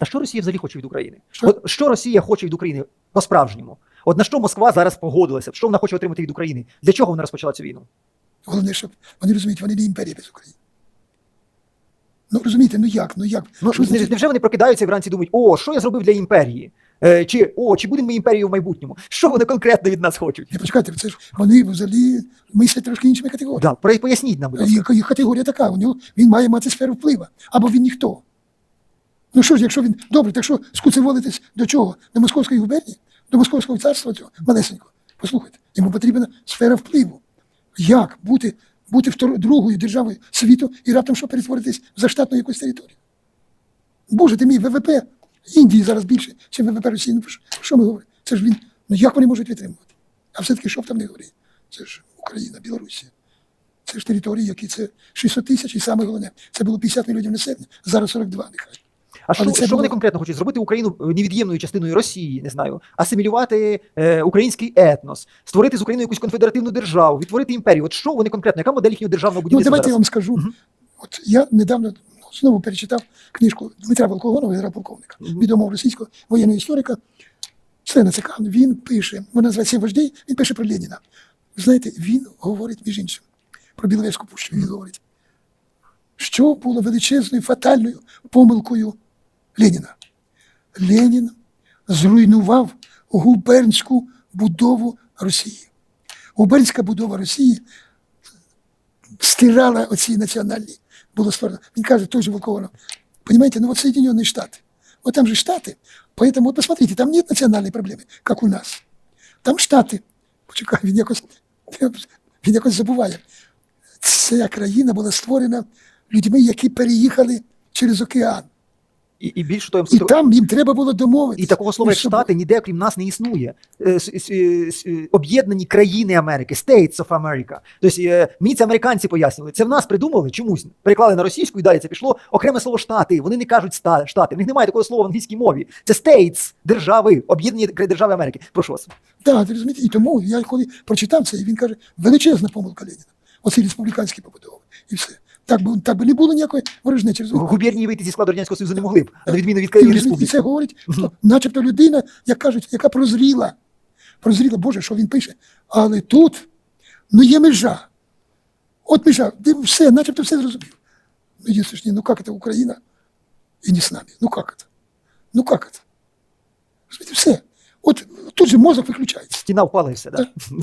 А що Росія взагалі хоче від України? Що? От що Росія хоче від України по-справжньому? От на що Москва зараз погодилася? Що вона хоче отримати від України? Для чого вона розпочала цю війну? Головне, щоб вони розуміють, вони не імперія без України. Ну розумієте, ну як? Ну як? Ну Що не- невже вони прокидаються і вранці думають, о, що я зробив для імперії? Е, чи о, чи будемо ми імперією в майбутньому? Що вони конкретно від нас хочуть? Не почекайте, це ж вони взагалі мислять трошки іншими категоріями. Да, поясніть нам, будь ласка. Їх, їх категорія така, у нього він має мати сферу впливу, або він ніхто. Ну що ж, якщо він добре, так що скуцеволитись до чого? До Московської губернії, до Московського царства цього малесенького. Послухайте, йому потрібна сфера впливу. Як бути, бути втор- другою державою світу і раптом що перетворитись в заштатну якусь територію? Боже ти мій ВВП Індії зараз більше, ніж ВВП Росії. Ну що, що ми говоримо? Це ж він, ну як вони можуть витримувати? А все-таки що б там не говорить? Це ж Україна, Білорусія. Це ж території, які це 600 тисяч, і саме головне, це було 50 мільйонів населення, зараз 42 нехай. А що, що вони конкретно хочуть зробити Україну е, невід'ємною частиною Росії, не знаю, асимілювати е, український етнос, створити з Україною якусь конфедеративну державу, відтворити імперію. От що вони конкретно? Яка модель їхнього державного Ну, будівництва? давайте я вам скажу. Мгм. От я недавно ну, знову перечитав книжку Дмитра Волкогонова, генерал-полковника, Мгм. відомого російського воєнного історика, члена ЦК. Він пише, вона називається «Сім вождей, він пише про Леніна. Ви знаєте, він говорить, між іншим, про Біловезьку пущу, він говорить, що було величезною фатальною помилкою Леніна. Ленін зруйнував губернську будову Росії. Губернська будова Росії стирала оці національні, було створено. Він каже, той же Волкованов, понимаете, ну вот Соединенные Штаты, вот там же Штаты, поэтому вот посмотрите, там нет национальной проблемы, как у нас. Там Штати. Почекай, він якось, він якось забуває. Ця країна була створена людьми, які переїхали через океан. І, і більше того, І там їм треба було домовитися. І такого слова, як між. Штати, ніде крім нас не існує. Е, е, е, Об'єднані країни Америки, States of America. Тобто мені це американці пояснювали. Це в нас придумали чомусь. Переклали на російську і далі це пішло окреме слово Штати. Вони не кажуть «ста- Штати. В них немає такого слова в англійській мові. Це States, держави, об'єднані держави Америки. Прошу вас. Так, розумієте, і тому я коли прочитав це, і він каже, величезна помилка Леніна. Оці республіканські побудови. І все. Так би, так би не було ніякої ворожни через Губернії вийти зі складу радянського союзу не могли б, на відміну від І, розумієте, і це говорить, що начебто людина, як кажуть, яка прозріла, прозріла, Боже, що він пише. Але тут ну є межа. От межа, де все, начебто все зрозумів. Ну, є ж ні, ну як це Україна і не з нами? Ну як це? Ну як це? Все. От тут же мозок виключається. Стіна впала і все. Да?